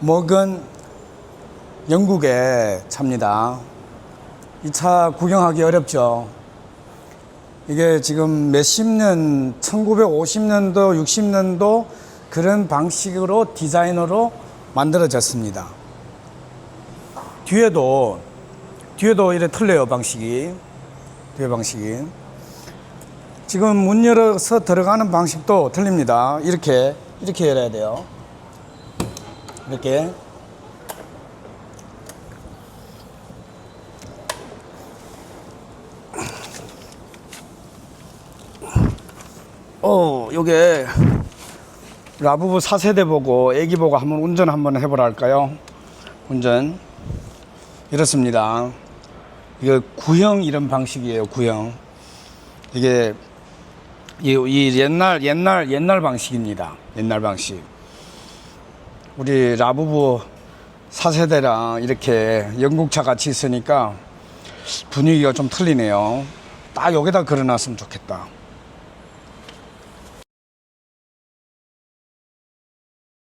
먹은 영국의 차입니다. 이 차 구경하기 어렵죠. 이게 지금 몇십 년, 1950년도, 60년도 그런 방식으로 디자이너로 만들어졌습니다. 뒤에도, 뒤에도 이래 틀려요, 방식이. 뒤에 방식이. 지금 문 열어서 들어가는 방식도 틀립니다. 이렇게, 이렇게 열어야 돼요. 이렇게. 어, 요게 라부부 4세대 보고 애기 보고 한번 운전 한번 해보라 할까요? 운전. 이렇습니다. 이게 구형 이런 방식이에요, 구형. 이게 이, 이 옛날 옛날 옛날 방식입니다. 옛날 방식. 우리 라부부 4세대랑 이렇게 영국차 같이 있으니까 분위기가 좀 틀리네요. 딱 여기다 걸어놨으면 좋겠다.